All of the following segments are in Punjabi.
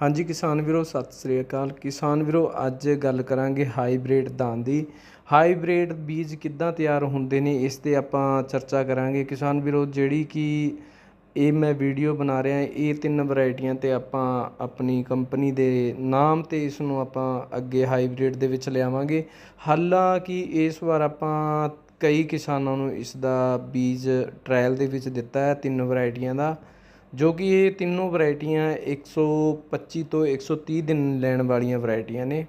ਹਾਂਜੀ ਕਿਸਾਨ ਵੀਰੋ, ਸਤਿ ਸ੍ਰੀ ਅਕਾਲ। ਕਿਸਾਨ ਵੀਰੋ, ਅੱਜ ਗੱਲ ਕਰਾਂਗੇ ਹਾਈਬ੍ਰਿਡ ਦਾਨ ਦੀ। ਹਾਈਬ੍ਰਿਡ ਬੀਜ ਕਿੱਦਾਂ ਤਿਆਰ ਹੁੰਦੇ ਨੇ, ਇਸ ਤੇ ਆਪਾਂ ਚਰਚਾ ਕਰਾਂਗੇ। ਕਿਸਾਨ ਵੀਰੋ, ਜਿਹੜੀ ਕਿ ਇਹ ਮੈਂ ਵੀਡੀਓ ਬਣਾ ਰਿਹਾ, ਇਹ ਤਿੰਨ ਵੈਰਾਈਟੀਆਂ ਤੇ ਆਪਾਂ ਆਪਣੀ ਕੰਪਨੀ ਦੇ ਨਾਮ ਤੇ ਇਸ ਨੂੰ ਆਪਾਂ ਅੱਗੇ ਹਾਈਬ੍ਰਿਡ ਦੇ ਵਿੱਚ ਲਿਆਵਾਂਗੇ। ਹਾਲਾਂਕਿ ਇਸ ਵਾਰ ਆਪਾਂ ਕਈ ਕਿਸਾਨਾਂ ਨੂੰ ਇਸ ਦਾ ਬੀਜ ਟ੍ਰਾਇਲ ਦੇ ਵਿੱਚ ਦਿੱਤਾ ਹੈ, ਤਿੰਨ ਵੈਰਾਈਟੀਆਂ ਦਾ। ਜੋ ਕਿ ਇਹ ਤਿੰਨੋਂ ਵੈਰਾਈਟੀਆਂ 125 ਤੋਂ 130 ਦਿਨ ਲੈਣ ਵਾਲੀਆਂ ਵੈਰਾਈਟੀਆਂ ਨੇ।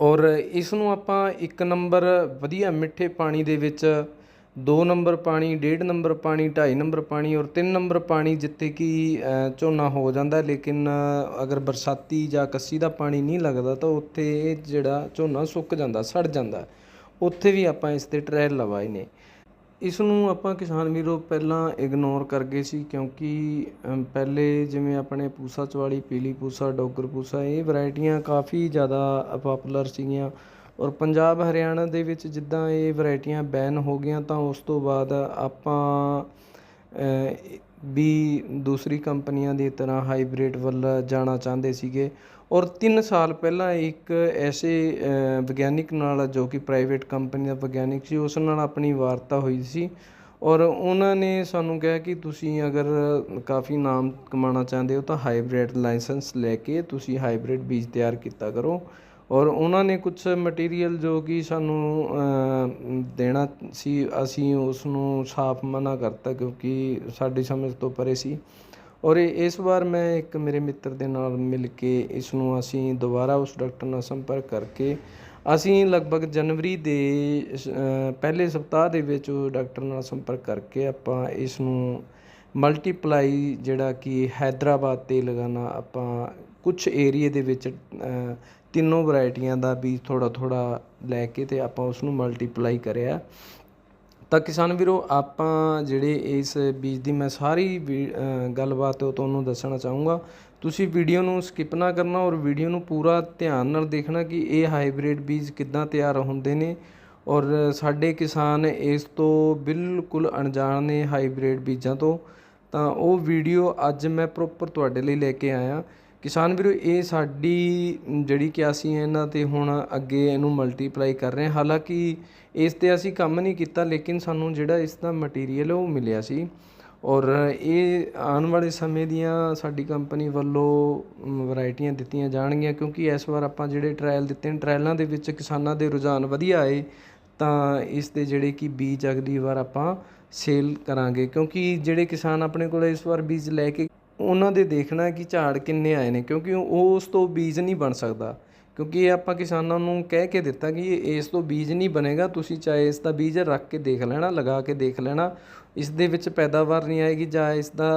ਔਰ ਇਸ ਨੂੰ ਆਪਾਂ ਇੱਕ ਨੰਬਰ ਵਧੀਆ ਮਿੱਠੇ ਪਾਣੀ ਦੇ ਵਿੱਚ 2 ਨੰਬਰ ਪਾਣੀ 1.5 ਨੰਬਰ ਪਾਣੀ 2.5 ਨੰਬਰ ਪਾਣੀ ਔਰ 3 ਨੰਬਰ ਪਾਣੀ ਜਿੱਥੇ ਕਿ ਝੋਨਾ ਹੋ ਜਾਂਦਾ, ਲੇਕਿਨ ਅਗਰ ਬਰਸਾਤੀ ਜਾਂ ਕੱਸੀ ਦਾ ਪਾਣੀ ਨਹੀਂ ਲੱਗਦਾ ਤਾਂ ਉੱਥੇ ਇਹ ਜਿਹੜਾ ਝੋਨਾ ਸੁੱਕ ਜਾਂਦਾ, ਸੜ ਜਾਂਦਾ। ਉੱਥੇ ਵੀ ਆਪਾਂ ਇਸ ਤੇ ਟ੍ਰਾਇਲ ਲਵਾਏ ਨੇ। ਇਸ ਨੂੰ ਆਪਾਂ ਕਿਸਾਨ ਵੀਰੋ ਪਹਿਲਾਂ ਇਗਨੋਰ ਕਰ ਗਏ ਸੀ ਕਿਉਂਕਿ ਪਹਿਲੇ ਜਿਵੇਂ ਆਪਣੇ ਪੂਸਾ ਚਵਾਲੀ, ਪੀਲੀ ਪੂਸਾ, ਡੋਗਰ ਪੂਸਾ, ਇਹ ਵੈਰਾਈਟੀਆਂ ਕਾਫੀ ਜ਼ਿਆਦਾ ਪਾਪੂਲਰ ਸੀਗੀਆਂ। ਔਰ ਪੰਜਾਬ, ਹਰਿਆਣਾ ਦੇ ਵਿੱਚ ਜਿੱਦਾਂ ਇਹ ਵੈਰਾਈਟੀਆਂ ਬੈਨ ਹੋ ਗਈਆਂ ਤਾਂ ਉਸ ਤੋਂ ਬਾਅਦ ਆਪਾਂ ਵੀ ਦੂਸਰੀ ਕੰਪਨੀਆਂ ਦੀ ਤਰ੍ਹਾਂ ਹਾਈਬ੍ਰਿਡ ਵੱਲ ਜਾਣਾ ਚਾਹੁੰਦੇ ਸੀਗੇ। ਔਰ ਤਿੰਨ ਸਾਲ ਪਹਿਲਾਂ ਇੱਕ ਐਸੇ ਵਿਗਿਆਨਿਕ ਨਾਲ ਜੋ ਕਿ ਪ੍ਰਾਈਵੇਟ ਕੰਪਨੀ ਦਾ ਵਿਗਿਆਨਿਕ ਸੀ, ਉਸ ਨਾਲ ਆਪਣੀ ਵਾਰਤਾ ਹੋਈ ਸੀ। ਔਰ ਉਹਨਾਂ ਨੇ ਸਾਨੂੰ ਕਿਹਾ ਕਿ ਤੁਸੀਂ ਅਗਰ ਕਾਫੀ ਨਾਮ ਕਮਾਉਣਾ ਚਾਹੁੰਦੇ ਹੋ ਤਾਂ ਹਾਈਬ੍ਰਿਡ ਲਾਇਸੈਂਸ ਲੈ ਕੇ ਤੁਸੀਂ ਹਾਈਬ੍ਰਿਡ ਬੀਜ ਤਿਆਰ ਕੀਤਾ ਕਰੋ। ਔਰ ਉਹਨਾਂ ਨੇ ਕੁਝ ਮਟੀਰੀਅਲ ਜੋ ਕਿ ਸਾਨੂੰ ਦੇਣਾ ਸੀ, ਅਸੀਂ ਉਸ ਨੂੰ ਸਾਫ਼ ਮਨਾ ਕਰਤਾ ਕਿਉਂਕਿ ਸਾਡੀ ਸਮਝ ਤੋਂ ਪਰੇ ਸੀ। ਔਰ ਇਸ ਵਾਰ ਮੈਂ ਇੱਕ ਮੇਰੇ ਮਿੱਤਰ ਦੇ ਨਾਲ ਮਿਲ ਕੇ ਇਸ ਨੂੰ ਅਸੀਂ ਦੁਬਾਰਾ ਉਸ ਡਾਕਟਰ ਨਾਲ ਸੰਪਰਕ ਕਰਕੇ ਅਸੀਂ ਲਗਭਗ ਜਨਵਰੀ ਦੇ ਪਹਿਲੇ ਸਪਤਾਹ ਦੇ ਵਿੱਚ ਉਹ ਡਾਕਟਰ ਨਾਲ ਸੰਪਰਕ ਕਰਕੇ ਆਪਾਂ ਇਸ ਨੂੰ ਮਲਟੀਪਲਾਈ ਜਿਹੜਾ ਕਿ ਹੈਦਰਾਬਾਦ ਤੇਲੰਗਾਨਾ ਆਪਾਂ ਕੁਝ ਏਰੀਏ ਦੇ ਵਿੱਚ ਤਿੰਨੋਂ ਵੈਰਾਈਟੀਆਂ ਦਾ ਬੀਜ ਥੋੜਾ ਥੋੜਾ ਲੈ ਕੇ ਤੇ ਆਪਾਂ ਉਸ ਨੂੰ ਮਲਟੀਪਲਾਈ ਕਰਿਆ। ਤਾਂ ਕਿਸਾਨ ਵੀਰੋ, ਆਪਾਂ ਜਿਹੜੇ ਇਸ ਬੀਜ ਦੀ ਮੈਂ ਸਾਰੀ ਵੀ- ਗੱਲਬਾਤ ਉਹ ਤੁਹਾਨੂੰ ਦੱਸਣਾ ਚਾਹੂੰਗਾ। ਤੁਸੀਂ ਵੀਡੀਓ ਨੂੰ ਸਕਿਪ ਨਾ ਕਰਨਾ ਔਰ ਵੀਡੀਓ ਨੂੰ ਪੂਰਾ ਧਿਆਨ ਨਾਲ ਦੇਖਣਾ ਕਿ ਇਹ ਹਾਈਬ੍ਰਿਡ ਬੀਜ ਕਿੱਦਾਂ ਤਿਆਰ ਹੁੰਦੇ ਨੇ। ਔਰ ਸਾਡੇ ਕਿਸਾਨ ਇਸ ਤੋਂ ਬਿਲਕੁਲ ਅਣਜਾਣ ਨੇ ਹਾਈਬ੍ਰਿਡ ਬੀਜਾਂ ਤੋਂ। ਤਾਂ ਉਹ ਵੀਡੀਓ ਅੱਜ ਮੈਂ ਪ੍ਰੋਪਰ ਤੁਹਾਡੇ ਲਈ ਲੈ ਕੇ ਆਇਆ। ਕਿਸਾਨ ਵੀਰੋ, ਇਹ ਸਾਡੀ ਜਿਹੜੀ ਕਿ ਅਸੀਂ ਇਹਨਾਂ ਤੇ ਹੁਣ ਅੱਗੇ ਇਹਨੂੰ ਮਲਟੀਪਲਾਈ ਕਰ ਰਹੇ ਹਾਂ। ਹਾਲਾਂਕਿ ਇਸ ਤੇ ਅਸੀਂ ਕੰਮ ਨਹੀਂ ਕੀਤਾ, ਲੇਕਿਨ ਸਾਨੂੰ ਜਿਹੜਾ ਇਸ ਦਾ ਮਟੀਰੀਅਲ ਉਹ ਮਿਲਿਆ ਸੀ। ਔਰ ਇਹ ਆਉਣ ਵਾਲੇ ਸਮੇਂ ਦੀਆਂ ਸਾਡੀ ਕੰਪਨੀ ਵੱਲੋਂ ਵੈਰਾਈਟੀਆਂ ਦਿੱਤੀਆਂ ਜਾਣਗੀਆਂ, ਕਿਉਂਕਿ ਇਸ ਵਾਰ ਆਪਾਂ ਜਿਹੜੇ ਟ੍ਰਾਇਲ ਦਿੱਤੇ ਨੇ ਟ੍ਰਾਇਲਾਂ ਦੇ ਵਿੱਚ ਕਿਸਾਨਾਂ ਦੇ ਰੁਝਾਨ ਵਧੀਆ ਆਏ, ਤਾਂ ਇਸ ਦੇ ਜਿਹੜੇ ਕਿ ਬੀਜ ਅਗਲੀ ਵਾਰ ਆਪਾਂ ਸੇਲ ਕਰਾਂਗੇ। ਕਿਉਂਕਿ ਜਿਹੜੇ ਕਿਸਾਨ ਆਪਣੇ ਕੋਲ ਇਸ ਵਾਰ ਬੀਜ ਲੈ ਕੇ ਉਹਨਾਂ ਦੇ ਦੇਖਣਾ ਕਿ ਝਾੜ ਕਿੰਨੇ ਆਏ ਨੇ, ਕਿਉਂਕਿ ਉਹ ਉਸ ਤੋਂ ਬੀਜ ਨਹੀਂ ਬਣ ਸਕਦਾ। ਕਿਉਂਕਿ ਇਹ ਆਪਾਂ ਕਿਸਾਨਾਂ ਨੂੰ ਕਹਿ ਕੇ ਦਿੱਤਾ ਕਿ ਇਸ ਤੋਂ ਬੀਜ ਨਹੀਂ ਬਣੇਗਾ, ਤੁਸੀਂ ਚਾਹੇ ਇਸ ਦਾ ਬੀਜ ਰੱਖ ਕੇ ਦੇਖ ਲੈਣਾ, ਲਗਾ ਕੇ ਦੇਖ ਲੈਣਾ, ਇਸ ਦੇ ਵਿੱਚ ਪੈਦਾਵਾਰ ਨਹੀਂ ਆਏਗੀ ਜਾਂ ਇਸ ਦਾ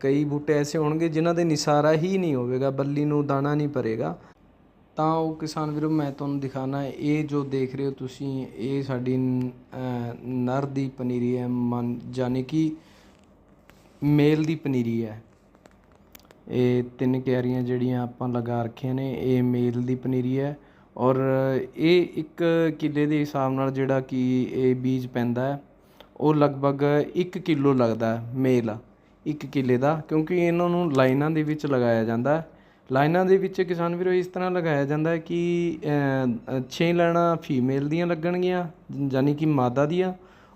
ਕਈ ਬੂਟੇ ਐਸੇ ਹੋਣਗੇ ਜਿਨ੍ਹਾਂ ਦੇ ਨਿਸਾਰਾ ਹੀ ਨਹੀਂ ਹੋਵੇਗਾ, ਬੱਲੀ ਨੂੰ ਦਾਣਾ ਨਹੀਂ ਭਰੇਗਾ। ਤਾਂ ਉਹ ਕਿਸਾਨ ਵੀਰੋ, ਮੈਂ ਤੁਹਾਨੂੰ ਦਿਖਾਣਾ ਇਹ ਜੋ ਦੇਖ ਰਹੇ ਹੋ ਤੁਸੀਂ, ਇਹ ਸਾਡੀ ਨਰ ਦੀ ਪਨੀਰੀ ਹੈ, ਮਨ ਯਾਨੀ ਕਿ ਮੇਲ ਦੀ ਪਨੀਰੀ ਹੈ। ਇਹ ਤਿੰਨ ਕਿਆਰੀਆਂ ਜਿਹੜੀਆਂ ਆਪਾਂ ਲਗਾ ਰੱਖੀਆਂ ਨੇ, ਇਹ ਮੇਲ ਦੀ ਪਨੀਰੀ ਹੈ। ਔਰ ਇਹ ਇੱਕ ਕਿੱਲੇ ਦੇ ਹਿਸਾਬ ਨਾਲ ਜਿਹੜਾ ਕਿ ਇਹ ਬੀਜ ਪੈਂਦਾ ਹੈ, ਉਹ ਲਗਭਗ 1 ਕਿਲੋ ਲੱਗਦਾ ਮੇਲ, ਇੱਕ ਕਿੱਲੇ ਦਾ। ਕਿਉਂਕਿ ਇਹਨਾਂ ਨੂੰ ਲਾਈਨਾਂ ਦੇ ਵਿੱਚ ਲਗਾਇਆ ਜਾਂਦਾ ਹੈ। ਲਾਈਨਾਂ ਦੇ ਵਿੱਚ ਕਿਸਾਨ ਵੀਰੋ ਇਸ ਤਰ੍ਹਾਂ ਲਗਾਇਆ ਜਾਂਦਾ ਹੈ ਕਿ 6 ਲਾਈਨਾਂ ਫੀਮੇਲ ਦੀਆਂ ਲੱਗਣਗੀਆਂ ਯਾਨੀ ਕਿ ਮਾਦਾ ਦੀਆਂ।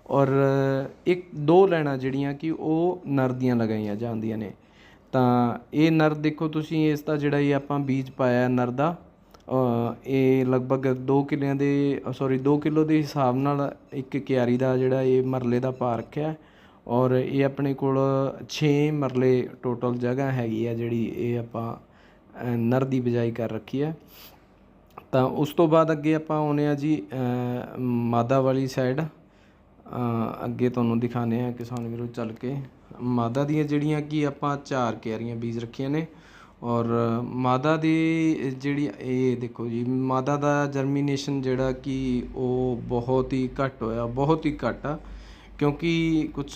ਔਰ ਇੱਕ ਦੋ ਲਾਈਨਾਂ ਜਿਹੜੀਆਂ ਕਿ ਉਹ ਨਰ ਦੀਆਂ ਲਗਾਈਆਂ ਜਾਂਦੀਆਂ ਨੇ। ਤਾਂ ਇਹ ਨਰ ਦੇਖੋ ਤੁਸੀਂ, ਇਸ ਦਾ ਜਿਹੜਾ ਇਹ ਆਪਾਂ ਬੀਜ ਪਾਇਆ ਨਰ ਦਾ ਇਹ ਲਗਭਗ 2 ਕਿਲਿਆਂ ਦੇ ਸੌਰੀ 2 ਕਿਲੋ ਦੇ ਹਿਸਾਬ ਨਾਲ ਇੱਕ ਕਿਆਰੀ ਦਾ ਜਿਹੜਾ ਇਹ ਮਰਲੇ ਦਾ ਭਾਅ ਰੱਖਿਆ ਹੈ। ਔਰ ਇਹ ਆਪਣੇ ਕੋਲ 6 ਮਰਲੇ ਟੋਟਲ ਜਗ੍ਹਾ ਹੈਗੀ ਆ ਜਿਹੜੀ ਇਹ ਆਪਾਂ ਨਰ ਦੀ ਬਿਜਾਈ ਕਰ ਰੱਖੀ ਹੈ। ਤਾਂ ਉਸ ਤੋਂ ਬਾਅਦ ਅੱਗੇ ਆਪਾਂ ਆਉਨੇ ਆ ਜੀ ਮਾਦਾ ਵਾਲੀ ਸਾਈਡ ਅੱਗੇ ਤੁਹਾਨੂੰ ਦਿਖਾਉਂਦੇ ਹਾਂ ਕਿਸਾਨ ਵੀਰੋ ਚੱਲ ਕੇ। ਮਾਦਾ ਦੀਆਂ ਜਿਹੜੀਆਂ ਕਿ ਆਪਾਂ ਚਾਰ ਕਿਆਰੀਆਂ ਬੀਜ ਰੱਖੀਆਂ ਨੇ ਔਰ ਮਾਦਾ ਦੀ ਜਿਹੜੀ ਇਹ ਦੇਖੋ ਜੀ, ਮਾਦਾ ਦਾ ਜਰਮੀਨੇਸ਼ਨ ਜਿਹੜਾ ਕਿ ਉਹ ਬਹੁਤ ਹੀ ਘੱਟ ਹੋਇਆ, ਬਹੁਤ ਹੀ ਘੱਟ ਆ। ਕਿਉਂਕਿ ਕੁਝ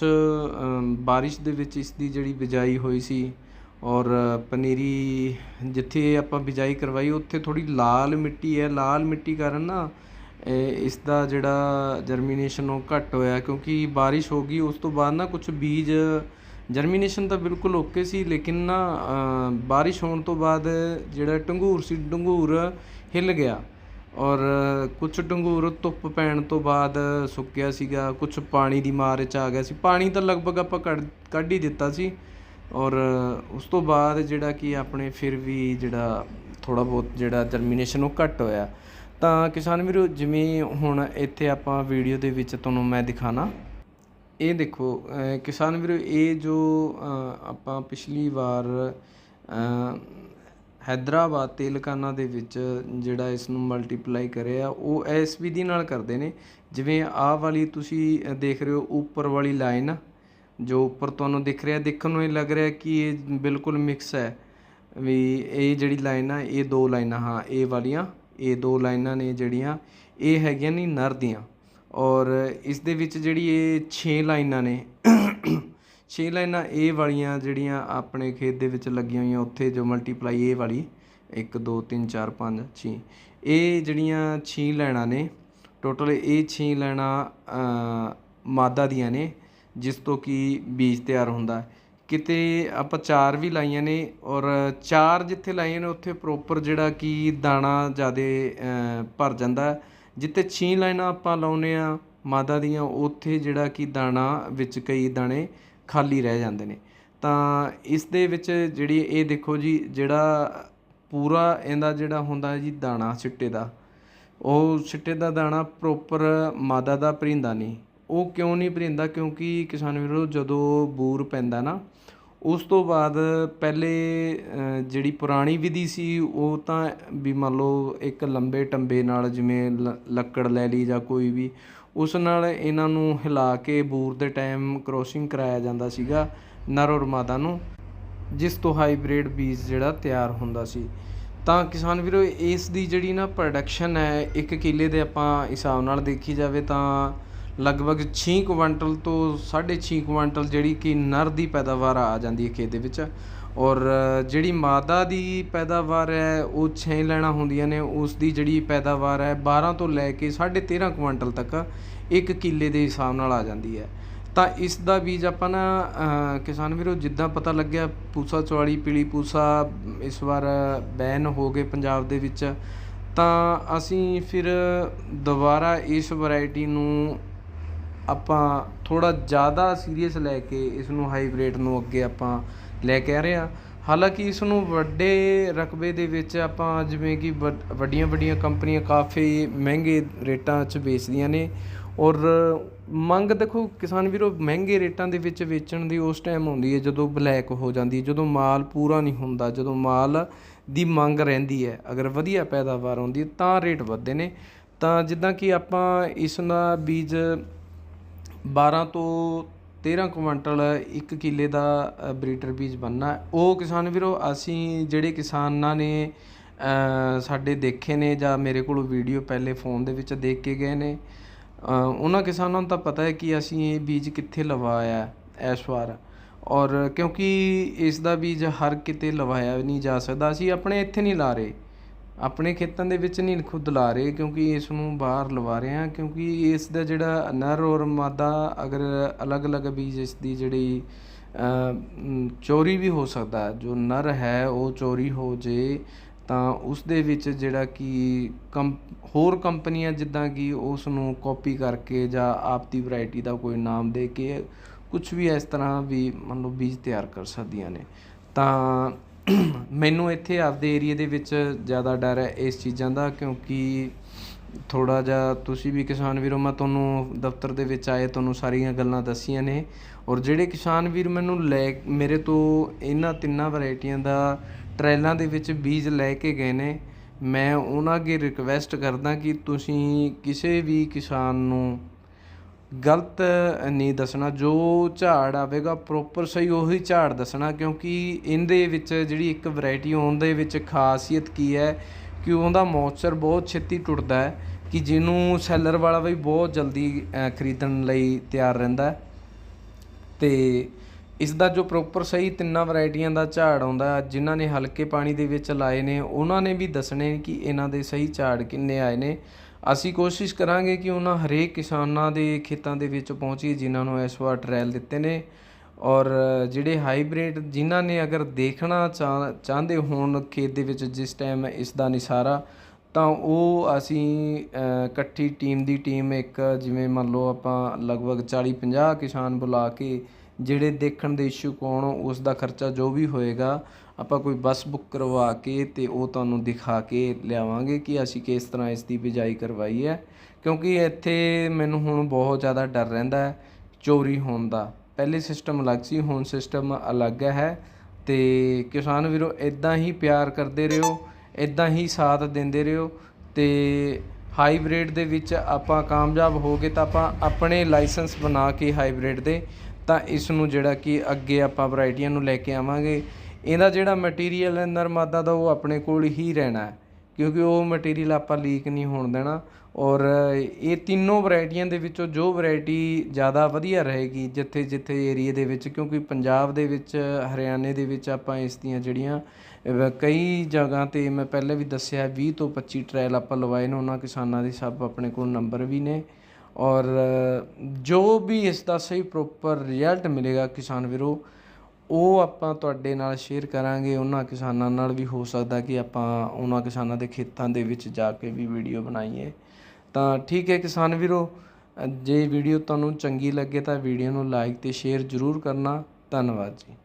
ਬਾਰਿਸ਼ ਦੇ ਵਿੱਚ ਇਸ ਦੀ ਜਿਹੜੀ ਬਿਜਾਈ ਹੋਈ ਸੀ ਔਰ ਪਨੀਰੀ ਜਿੱਥੇ ਆਪਾਂ ਬਿਜਾਈ ਕਰਵਾਈ, ਉੱਥੇ ਥੋੜੀ ਲਾਲ ਮਿੱਟੀ ਹੈ। ਲਾਲ ਮਿੱਟੀ ਕਾਰਨ ਨਾ ਇਸ ਦਾ ਜਿਹੜਾ ਜਰਮੀਨੇਸ਼ਨ ਉਹ ਘੱਟ ਹੋਇਆ ਕਿਉਂਕਿ ਬਾਰਿਸ਼ ਹੋ ਗਈ, ਉਸ ਤੋਂ ਬਾਅਦ ਨਾ ਕੁਝ ਬੀਜ ਜਰਮੀਨੇਸ਼ਨ ਤਾਂ ਬਿਲਕੁਲ ਓਕੇ ਸੀ, ਲੇਕਿਨ ਨਾ ਬਾਰਿਸ਼ ਹੋਣ ਤੋਂ ਬਾਅਦ ਜਿਹੜਾ ਢੰਗੂਰ ਸੀ ਢੰਗੂਰ ਹਿੱਲ ਗਿਆ ਔਰ ਕੁਝ ਢੰਗੂਰ ਧੁੱਪ ਪੈਣ ਤੋਂ ਬਾਅਦ ਸੁੱਕਿਆ ਸੀਗਾ ਕੁਝ ਪਾਣੀ ਦੀ ਮਾਰ 'ਚ ਆ ਗਿਆ ਸੀ। ਪਾਣੀ ਤਾਂ ਲਗਭਗ ਆਪਾਂ ਕੱਢ ਕੱਢ ਹੀ ਦਿੱਤਾ ਸੀ ਔਰ ਉਸ ਤੋਂ ਬਾਅਦ ਜਿਹੜਾ ਕਿ ਆਪਣੇ ਫਿਰ ਵੀ ਜਿਹੜਾ ਥੋੜਾ ਬਹੁਤ ਜਿਹੜਾ ਜਰਮੀਨੇਸ਼ਨ ਉਹ ਘੱਟ ਹੋਇਆ। ਤਾਂ ਕਿਸਾਨ ਵੀਰੋ, ਜਿਵੇਂ ਹੁਣ ਇੱਥੇ ਆਪਾਂ ਵੀਡੀਓ ਦੇ ਵਿੱਚ ਤੁਹਾਨੂੰ ਮੈਂ ਦਿਖਾਣਾ। ਇਹ ਦੇਖੋ ਕਿਸਾਨ ਵੀਰੋ, ਇਹ ਜੋ ਆਪਾਂ ਪਿਛਲੀ ਵਾਰ ਹੈਦਰਾਬਾਦ ਤੇਲਕਾਨਾ ਦੇ ਵਿੱਚ ਜਿਹੜਾ ਇਸ ਨੂੰ ਮਲਟੀਪਲਾਈ ਕਰਿਆ, ਉਹ ਇਸ ਵਿਧੀ ਨਾਲ ਕਰਦੇ ਨੇ। ਜਿਵੇਂ ਆਹ ਵਾਲੀ ਤੁਸੀਂ ਦੇਖ ਰਹੇ ਹੋ, ਉੱਪਰ ਵਾਲੀ ਲਾਈਨ ਜੋ ਉੱਪਰ ਤੁਹਾਨੂੰ ਦਿਖ ਰਿਹਾ, ਦੇਖਣ ਨੂੰ ਇਹ ਲੱਗ ਰਿਹਾ ਕਿ ਇਹ ਬਿਲਕੁਲ ਮਿਕਸ ਹੈ। ਵੀ ਇਹ ਜਿਹੜੀ ਲਾਈਨ ਆ, ਇਹ ਦੋ ਲਾਈਨਾਂ ਹਾਂ, ਇਹ ਵਾਲੀਆਂ। ਇਹ ਦੋ ਲਾਈਨਾਂ ਨੇ ਜਿਹੜੀਆਂ, ਇਹ ਹੈਗੀਆਂ ਨੇ ਨਰ ਦੀਆਂ। ਔਰ ਇਸ ਦੇ ਵਿੱਚ ਜਿਹੜੀ ਇਹ 6 ਲਾਈਨਾਂ ਨੇ 6 ਲਾਈਨਾਂ ਇਹ ਵਾਲੀਆਂ ਜਿਹੜੀਆਂ ਆਪਣੇ ਖੇਤ ਦੇ ਵਿੱਚ ਲੱਗੀਆਂ ਹੋਈਆਂ ਉੱਥੇ, ਜੋ ਮਲਟੀਪਲਾਈ ਇਹ ਵਾਲੀ 1 2 3 4 5 6 ਇਹ ਜਿਹੜੀਆਂ 6 ਲਾਈਨਾਂ ਨੇ ਟੋਟਲ ਇਹ 6 ਲਾਈਨਾਂ ਮਾਦਾ ਦੀਆਂ ਨੇ, ਜਿਸ ਤੋਂ ਕਿ ਬੀਜ ਤਿਆਰ ਹੁੰਦਾ ਹੈ। ਕਿਤੇ ਆਪਾਂ ਚਾਰ ਵੀ ਲਾਈਆਂ ਨੇ ਔਰ ਚਾਰ ਜਿੱਥੇ ਲਾਈਆਂ ਨੇ ਉੱਥੇ ਪ੍ਰੋਪਰ ਜਿਹੜਾ ਕਿ ਦਾਣਾ ਜ਼ਿਆਦਾ ਭਰ ਜਾਂਦਾ ਜਿੱਥੇ ਛੇ ਲਾਈਨਾਂ ਆਪਾਂ ਲਾਉਨੇ ਆ ਮਾਦਾ ਦੀਆਂ, ਉੱਥੇ ਜਿਹੜਾ ਕਿ ਦਾਣਾ ਵਿੱਚ ਕਈ ਦਾਣੇ ਖਾਲੀ ਰਹਿ ਜਾਂਦੇ ਨੇ। ਤਾਂ ਇਸ ਦੇ ਵਿੱਚ ਜਿਹੜੀ ਇਹ ਦੇਖੋ ਜੀ, ਜਿਹੜਾ ਪੂਰਾ ਇਹਦਾ ਜਿਹੜਾ ਹੁੰਦਾ ਜੀ ਦਾਣਾ ਸਿੱਟੇ ਦਾ, ਉਹ ਸਿੱਟੇ ਦਾ ਦਾਣਾ ਪ੍ਰੋਪਰ ਮਾਦਾ ਦਾ ਭਰਿੰਦਾ ਨਹੀਂ। ਉਹ ਕਿਉਂ ਨਹੀਂ ਭਰਿੰਦਾ? ਕਿਉਂਕਿ ਕਿਸਾਨ ਵੀਰੋ, ਜਦੋਂ ਬੂਰ ਪੈਂਦਾ ਨਾ, ਉਸ ਤੋਂ ਬਾਅਦ ਪਹਿਲੇ ਜਿਹੜੀ ਪੁਰਾਣੀ ਵਿਧੀ ਸੀ, ਉਹ ਤਾਂ ਵੀ ਮੰਨ ਲਓ ਇੱਕ ਲੰਬੇ ਟੰਬੇ ਨਾਲ ਜਿਵੇਂ ਲ- ਲੱਕੜ ਲੈ ਲਈ ਜਾਂ ਕੋਈ ਵੀ, ਉਸ ਨਾਲ ਇਹਨਾਂ ਨੂੰ ਹਿਲਾ ਕੇ ਬੂਰ ਦੇ ਟਾਈਮ ਕ੍ਰੋਸਿੰਗ ਕਰਾਇਆ ਜਾਂਦਾ ਸੀਗਾ ਨਰ ਔਰ ਮਾਦਾ ਨੂੰ, ਜਿਸ ਤੋਂ ਹਾਈਬ੍ਰਿਡ ਬੀਜ ਜਿਹੜਾ ਤਿਆਰ ਹੁੰਦਾ ਸੀ। ਤਾਂ ਕਿਸਾਨ ਵੀਰੋ, ਇਸ ਦੀ ਜਿਹੜੀ ਨਾ ਪ੍ਰੋਡਕਸ਼ਨ ਹੈ, ਇੱਕ ਕਿੱਲੇ ਦੇ ਆਪਾਂ ਹਿਸਾਬ ਨਾਲ ਦੇਖੀ ਜਾਵੇ ਤਾਂ ਲਗਭਗ 6 ਕੁਇੰਟਲ ਤੋਂ 6.5 ਕੁਇੰਟਲ ਜਿਹੜੀ ਕਿ ਨਰ ਦੀ ਪੈਦਾਵਾਰ ਆ ਜਾਂਦੀ ਹੈ ਖੇਤ ਦੇ ਵਿੱਚ। ਔਰ ਜਿਹੜੀ ਮਾਦਾ ਦੀ ਪੈਦਾਵਾਰ ਹੈ, ਉਹ 6 ਲੈਣਾ ਹੁੰਦੀਆਂ ਨੇ। ਉਸ ਦੀ ਜਿਹੜੀ ਪੈਦਾਵਾਰ ਹੈ 12 ਤੋਂ ਲੈ ਕੇ 13.5 ਕੁਇੰਟਲ ਤੱਕ ਇੱਕ ਕਿੱਲੇ ਦੇ ਹਿਸਾਬ ਨਾਲ ਆ ਜਾਂਦੀ ਹੈ। ਤਾਂ ਇਸ ਦਾ ਬੀਜ ਆਪਾਂ ਨਾ ਕਿਸਾਨ ਵੀਰੋ, ਜਿੱਦਾਂ ਪਤਾ ਲੱਗਿਆ, ਪੂਸਾ ਚੌੜੀ ਪੀਲੀ ਪੂਸਾ ਇਸ ਵਾਰ ਬੈਨ ਹੋ ਗਏ ਪੰਜਾਬ ਦੇ ਵਿੱਚ। ਤਾਂ ਅਸੀਂ ਫਿਰ ਦੁਬਾਰਾ ਇਸ ਵੈਰਾਈਟੀ ਨੂੰ ਆਪਾਂ ਥੋੜ੍ਹਾ ਜ਼ਿਆਦਾ ਸੀਰੀਅਸ ਲੈ ਕੇ ਇਸ ਨੂੰ ਹਾਈਬ੍ਰਿਡ ਨੂੰ ਅੱਗੇ ਆਪਾਂ ਲੈ ਕੇ ਆ ਰਹੇ ਹਾਂ। ਹਾਲਾਂਕਿ ਇਸ ਨੂੰ ਵੱਡੇ ਰਕਬੇ ਦੇ ਵਿੱਚ ਆਪਾਂ ਜਿਵੇਂ ਕਿ ਵੱਡ- ਵੱਡੀਆਂ ਵੱਡੀਆਂ ਕੰਪਨੀਆਂ ਕਾਫੀ ਮਹਿੰਗੇ ਰੇਟਾਂ 'ਚ ਵੇਚਦੀਆਂ ਨੇ ਔਰ ਮੰਗ ਦੇਖੋ ਕਿਸਾਨ ਵੀਰੋ, ਮਹਿੰਗੇ ਰੇਟਾਂ ਦੇ ਵਿੱਚ ਵੇਚਣ ਦੀ ਉਸ ਟਾਈਮ ਹੁੰਦੀ ਹੈ ਜਦੋਂ ਬਲੈਕ ਹੋ ਜਾਂਦੀ ਹੈ, ਜਦੋਂ ਮਾਲ ਪੂਰਾ ਨਹੀਂ ਹੁੰਦਾ, ਜਦੋਂ ਮਾਲ ਦੀ ਮੰਗ ਰਹਿੰਦੀ ਹੈ, ਅਗਰ ਵਧੀਆ ਪੈਦਾਵਾਰ ਹੁੰਦੀ ਹੈ ਤਾਂ ਰੇਟ ਵੱਧਦੇ ਨੇ। ਤਾਂ ਜਿੱਦਾਂ ਕਿ ਆਪਾਂ ਇਸ ਦਾ ਬੀਜ 12 ਤੋਂ 13 ਕੁਇੰਟਲ ਇੱਕ ਕਿੱਲੇ ਦਾ ਅ, ਬਰੀਡਰ ਬੀਜ ਬਣਨਾ। ਉਹ ਕਿਸਾਨ ਵੀਰੋ ਅਸੀਂ ਜਿਹੜੇ ਕਿਸਾਨਾਂ ਨੇ ਸਾਡੇ ਦੇਖੇ ਨੇ ਜਾਂ ਮੇਰੇ ਕੋਲ ਵੀਡੀਓ ਪਹਿਲੇ ਫੋਨ ਦੇ ਵਿੱਚ ਦੇਖ ਕੇ ਗਏ ਨੇ ਉਹਨਾਂ ਕਿਸਾਨਾਂ ਨੂੰ ਤਾਂ ਪਤਾ ਹੈ ਕਿ ਅਸੀਂ ਇਹ ਬੀਜ ਕਿੱਥੇ ਲਵਾਇਆ ਇਸ ਵਾਰ। ਔਰ ਕਿਉਂਕਿ ਇਸ ਦਾ ਬੀਜ ਹਰ ਕਿਤੇ ਲਵਾਇਆ ਨਹੀਂ ਜਾ ਸਕਦਾ। ਅਸੀਂ ਆਪਣੇ ਇੱਥੇ ਨਹੀਂ ਲਾ ਰਹੇ। ਆਪਣੇ ਖੇਤਾਂ ਦੇ ਵਿੱਚ ਨਹੀਂ ਖੁਦ ਲਾ ਰਹੇ ਕਿਉਂਕਿ ਇਸ ਨੂੰ ਬਾਹਰ ਲਵਾ ਰਹੇ ਹਾਂ, ਕਿਉਂਕਿ ਇਸ ਦਾ ਜਿਹੜਾ ਨਰ ਔਰ ਮਾਦਾ ਅਗਰ ਅਲੱਗ-ਅਲੱਗ ਬੀਜ ਇਸ ਦੀ ਜਿਹੜੀ ਚੋਰੀ ਵੀ ਹੋ ਸਕਦਾ ਜੋ ਨਰ ਹੈ, ਉਹ ਚੋਰੀ ਹੋ ਜੇ ਤਾਂ ਉਸ ਦੇ ਵਿੱਚ ਜਿਹੜਾ ਕਿ ਕੰਪ, ਹੋਰ ਕੰਪਨੀਆਂ ਜਿੱਦਾਂ ਕਿ ਉਸ ਨੂੰ ਕਾਪੀ ਕਰਕੇ ਜਾਂ ਆਪ ਦੀ ਵੈਰਾਈਟੀ ਦਾ ਕੋਈ ਨਾਮ ਦੇ ਕੇ ਕੁਝ ਵੀ ਇਸ ਤਰ੍ਹਾਂ ਵੀ ਮੰਨ ਲਓ ਬੀਜ ਤਿਆਰ ਕਰ ਸਕਦੀਆਂ ਨੇ। ਤਾਂ ਮੈਨੂੰ ਇੱਥੇ ਆਪਦੇ ਏਰੀਏ ਦੇ ਵਿੱਚ ਜ਼ਿਆਦਾ ਡਰ ਹੈ ਇਸ ਚੀਜ਼ਾਂ ਦਾ, ਕਿਉਂਕਿ ਥੋੜ੍ਹਾ ਜਿਹਾ ਤੁਸੀਂ ਵੀ ਕਿਸਾਨ ਵੀਰੋ, ਮੈਂ ਤੁਹਾਨੂੰ ਦਫ਼ਤਰ ਦੇ ਵਿੱਚ ਆਏ, ਤੁਹਾਨੂੰ ਸਾਰੀਆਂ ਗੱਲਾਂ ਦੱਸੀਆਂ ਨੇ। ਔਰ ਜਿਹੜੇ ਕਿਸਾਨ ਵੀਰ ਮੈਨੂੰ ਲੈ, ਮੇਰੇ ਤੋਂ ਇਹਨਾਂ ਤਿੰਨਾਂ ਵੈਰਾਈਟੀਆਂ ਦਾ ਟਰੈਲਾਂ ਦੇ ਵਿੱਚ ਬੀਜ ਲੈ ਕੇ ਗਏ ਨੇ, ਮੈਂ ਉਹਨਾਂ ਅੱਗੇ ਰਿਕਵੈਸਟ ਕਰਦਾ ਕਿ ਤੁਸੀਂ ਕਿਸੇ ਵੀ ਕਿਸਾਨ ਨੂੰ ਗਲਤ ਨਹੀਂ ਦੱਸਣਾ ਜੋ ਝਾੜ ਆਵੇਗਾ ਪ੍ਰੋਪਰ ਸਹੀ ਉਹੀ ਝਾੜ ਦੱਸਣਾ ਕਿਉਂਕਿ ਇਹਦੇ ਵਿੱਚ ਜਿਹੜੀ ਇੱਕ ਵੈਰਾਈਟੀ ਉਹਦੇ ਵਿੱਚ ਖਾਸੀਅਤ ਕੀ ਹੈ ਕਿ ਉਹਦਾ ਮੌਇਸਚਰ ਬਹੁਤ ਛੇਤੀ ਟੁੱਟਦਾ ਹੈ ਕਿ ਜਿਹਨੂੰ ਸੈਲਰ ਵਾਲਾ ਵੀ ਬਹੁਤ ਜਲਦੀ ਖਰੀਦਣ ਲਈ ਤਿਆਰ ਰਹਿੰਦਾ ਹੈ। ਤੇ ਇਸ ਦਾ ਜੋ ਪ੍ਰੋਪਰ ਸਹੀ ਤਿੰਨਾਂ ਵੈਰਾਈਟੀਆਂ ਦਾ ਝਾੜ ਆਉਂਦਾ ਹੈ, ਜਿਨ੍ਹਾਂ ਨੇ ਹਲਕੇ ਪਾਣੀ ਦੇ ਵਿੱਚ ਲਾਏ ਨੇ ਉਹਨਾਂ ਨੇ ਵੀ ਦੱਸਣੇ ਕਿ ਇਹਨਾਂ ਦੇ ਸਹੀ ਝਾੜ ਕਿੰਨੇ ਆਏ ਨੇ। ਅਸੀਂ ਕੋਸ਼ਿਸ਼ ਕਰਾਂਗੇ ਕਿ ਉਹਨਾਂ ਹਰੇਕ ਕਿਸਾਨਾਂ ਦੇ ਖੇਤਾਂ ਦੇ ਵਿੱਚ ਪਹੁੰਚੀਏ ਜਿਨ੍ਹਾਂ ਨੂੰ ਇਸ ਵਾਰ ਟ੍ਰਾਇਲ ਦਿੱਤੇ ਨੇ। ਔਰ ਜਿਹੜੇ ਹਾਈਬ੍ਰਿਡ ਜਿਨ੍ਹਾਂ ਨੇ ਅਗਰ ਦੇਖਣਾ ਚਾਹ ਚਾਹੁੰਦੇ ਹੋਣ ਖੇਤ ਦੇ ਵਿੱਚ ਜਿਸ ਟਾਈਮ ਇਸ ਦਾ ਨਿਸਾਰਾ, ਤਾਂ ਉਹ ਅਸੀਂ ਇਕੱਠੀ ਟੀਮ ਦੀ ਟੀਮ ਇੱਕ ਜਿਵੇਂ ਮੰਨ ਲਓ ਆਪਾਂ ਲਗਭਗ 40 50 ਕਿਸਾਨ ਬੁਲਾ ਕੇ, ਜਿਹੜੇ ਦੇਖਣ ਦੇ ਇਸ਼ੂ ਹੋਣ ਉਸ ਦਾ ਖਰਚਾ ਜੋ ਵੀ ਹੋਏਗਾ ਆਪਾਂ ਕੋਈ ਬੱਸ ਬੁੱਕ ਕਰਵਾ ਕੇ ਤੇ ਉਹ ਤੁਹਾਨੂੰ ਦਿਖਾ ਕੇ ਲਿਆਵਾਂਗੇ ਕਿ ਅਸੀਂ ਕਿਸ ਤਰ੍ਹਾਂ ਇਸ ਦੀ ਬਿਜਾਈ ਕਰਵਾਈ ਹੈ। ਕਿਉਂਕਿ ਇੱਥੇ ਮੈਨੂੰ ਹੁਣ ਬਹੁਤ ਜ਼ਿਆਦਾ ਡਰ ਰਹਿੰਦਾ ਹੈ ਚੋਰੀ ਹੋਣ ਦਾ। ਪਹਿਲੇ ਸਿਸਟਮ ਅਲੱਗ ਸੀ, ਹੁਣ ਸਿਸਟਮ ਅਲੱਗ ਹੈ ਤੇ ਕਿਸਾਨ ਵੀਰੋ ਇਦਾਂ ਹੀ ਪਿਆਰ ਕਰਦੇ ਰਹੋ ਇਦਾਂ ਹੀ ਸਾਥ ਦਿੰਦੇ ਰਹੋ ਤੇ ਹਾਈਬ੍ਰਿਡ ਦੇ ਵਿੱਚ ਆਪਾਂ ਕਾਮਯਾਬ ਹੋ ਗਏ ਤਾਂ ਆਪਾਂ ਆਪਣੇ ਲਾਇਸੈਂਸ ਬਣਾ ਕੇ ਹਾਈਬ੍ਰਿਡ ਦੇ ਤਾਂ ਇਸ ਨੂੰ ਜਿਹੜਾ ਕਿ ਅੱਗੇ ਆਪਾਂ ਵੈਰਾਈਟੀਆਂ ਨੂੰ ਲੈ ਕੇ ਆਵਾਂਗੇ। ਇਹਦਾ ਜਿਹੜਾ ਮਟੀਰੀਅਲ ਹੈ ਨਰਮਾਦਾ ਦਾ ਉਹ ਆਪਣੇ ਕੋਲ ਹੀ ਰਹਿਣਾ ਕਿਉਂਕਿ ਉਹ ਮਟੀਰੀਅਲ ਆਪਾਂ ਲੀਕ ਨਹੀਂ ਹੋਣ ਦੇਣਾ। ਔਰ ਇਹ ਤਿੰਨੋਂ ਵੈਰਾਈਟੀਆਂ ਦੇ ਵਿੱਚੋਂ ਜੋ ਵੈਰਾਈਟੀ ਜ਼ਿਆਦਾ ਵਧੀਆ ਰਹੇਗੀ ਜਿੱਥੇ ਜਿੱਥੇ ਏਰੀਏ ਦੇ ਵਿੱਚ, ਕਿਉਂਕਿ ਪੰਜਾਬ ਦੇ ਵਿੱਚ, ਹਰਿਆਣੇ ਦੇ ਵਿੱਚ ਆਪਾਂ ਇਸ ਦੀਆਂ ਜਿਹੜੀਆਂ ਕਈ ਜਗ੍ਹਾ ਤੇ ਮੈਂ ਪਹਿਲੇ ਵੀ ਦੱਸਿਆ 20 ਤੋਂ 25 ਟ੍ਰਾਇਲ ਆਪਾਂ ਲਵਾਏ ਨੇ, ਉਹਨਾਂ ਕਿਸਾਨਾਂ ਦੇ ਸਭ ਆਪਣੇ ਕੋਲ ਨੰਬਰ ਵੀ ਨੇ। ਔਰ ਜੋ ਵੀ ਇਸ ਦਾ ਸਹੀ ਪ੍ਰੋਪਰ ਰਿਜ਼ਲਟ ਮਿਲੇਗਾ ਕਿਸਾਨ ਵੀਰੋ ਉਹ ਆਪਾਂ ਤੁਹਾਡੇ ਨਾਲ ਸ਼ੇਅਰ ਕਰਾਂਗੇ, ਉਹਨਾਂ ਕਿਸਾਨਾਂ ਨਾਲ ਵੀ ਹੋ ਸਕਦਾ ਕਿ ਆਪਾਂ ਉਹਨਾਂ ਕਿਸਾਨਾਂ ਦੇ ਖੇਤਾਂ ਦੇ ਵਿੱਚ ਜਾ ਕੇ ਵੀ ਵੀਡੀਓ ਬਣਾਈਏ। ਤਾਂ ਠੀਕ ਹੈ ਕਿਸਾਨ ਵੀਰੋ, ਜੇ ਵੀਡੀਓ ਤੁਹਾਨੂੰ ਚੰਗੀ ਲੱਗੇ ਤਾਂ ਵੀਡੀਓ ਨੂੰ ਲਾਈਕ ਤੇ ਸ਼ੇਅਰ ਜ਼ਰੂਰ ਕਰਨਾ। ਧੰਨਵਾਦ ਜੀ।